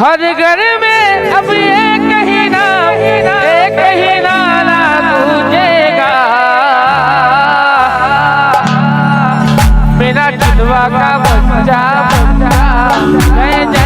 हर घर में अब ये कहीं ना, ये कहीं ना ना पूजेगा मेरा चुनवा का बच्चा बच्चा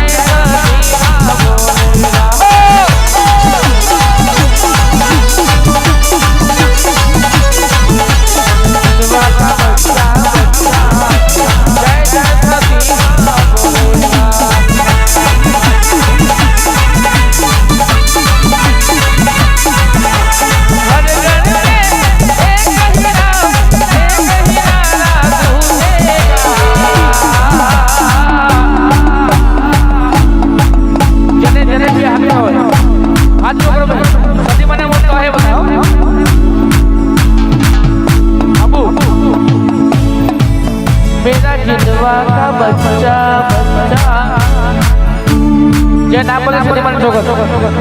बाबा का बच्चा बच्चा जय नाम बोले सुनी मन ठोकर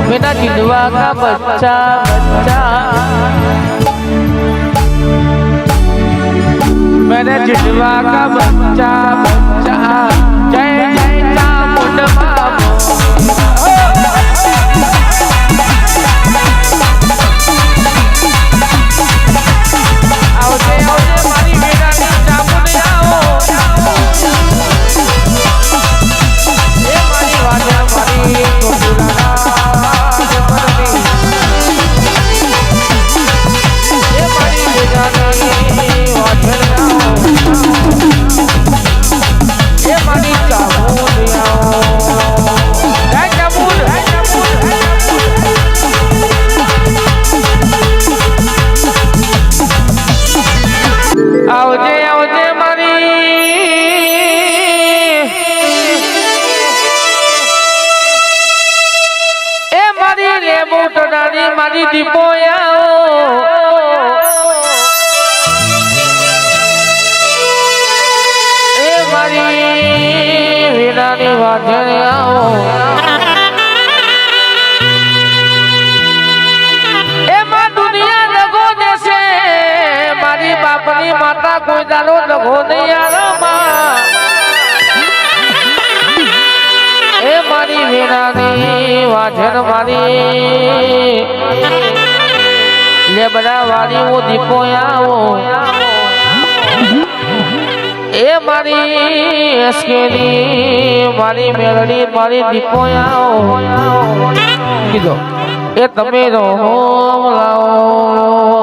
मेरा जिंदवा का बच्चा बच्चा मेरे जिंदवा का बच्चा ટડાની મારી દીપોયા એ મારી વીરાની વાજણે આવો. માતા કોઈ દાડો લગો નહીં આરામાં એ મારી વીરાની વાજન મારી. લે બધા વાળી હું દીપો આવો. એ મારી એસકેની, મારી મેળડી મારી દીપો આવો. કીધો. એ તમે રહો લાવો.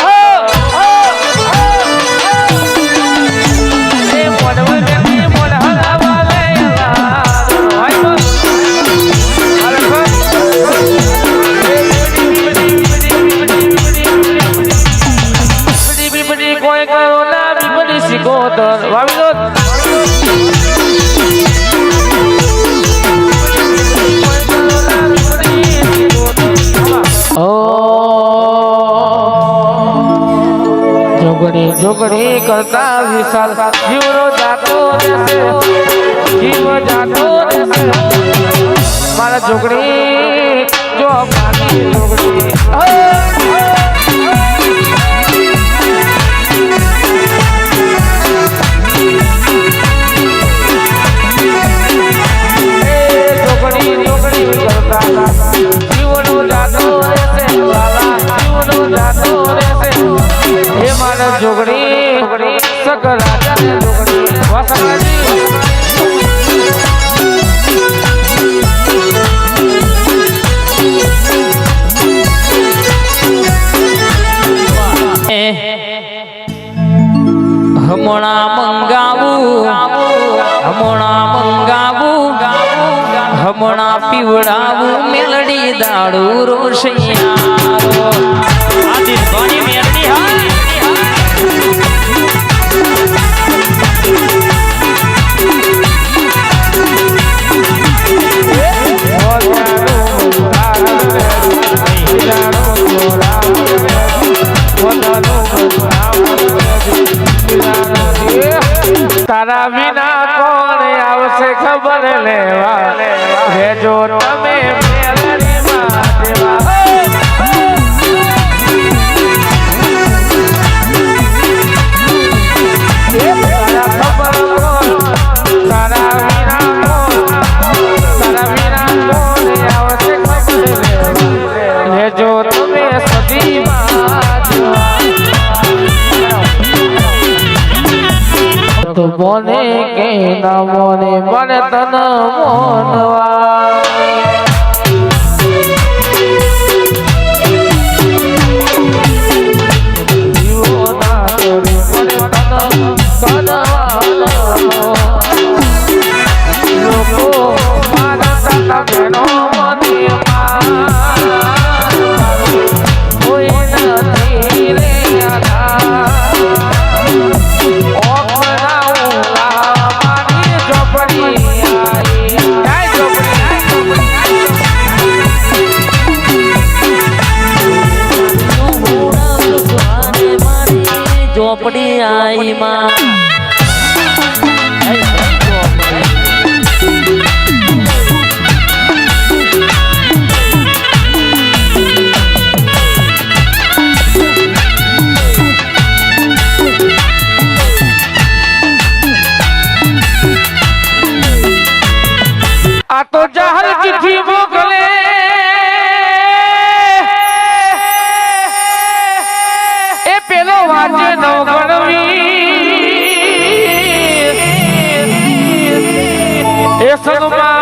झुकड़ी करता विशाल जीवरो जातो जैसे जीव जातो जैसे। मारा झुकड़ी जो अपनी झुकड़ी जोगड़ी હમણાં મંગાવું હમણાં મંગાવું હમણાં પીવડાવું મેલડી દાડુ રોશિયારો લેવા રેજો તમે મોને કે ના મોને મને તન મોનવા মনে আই মা আত জাহাজ জীবক વાંચે નવ ગણવી એ સગમાં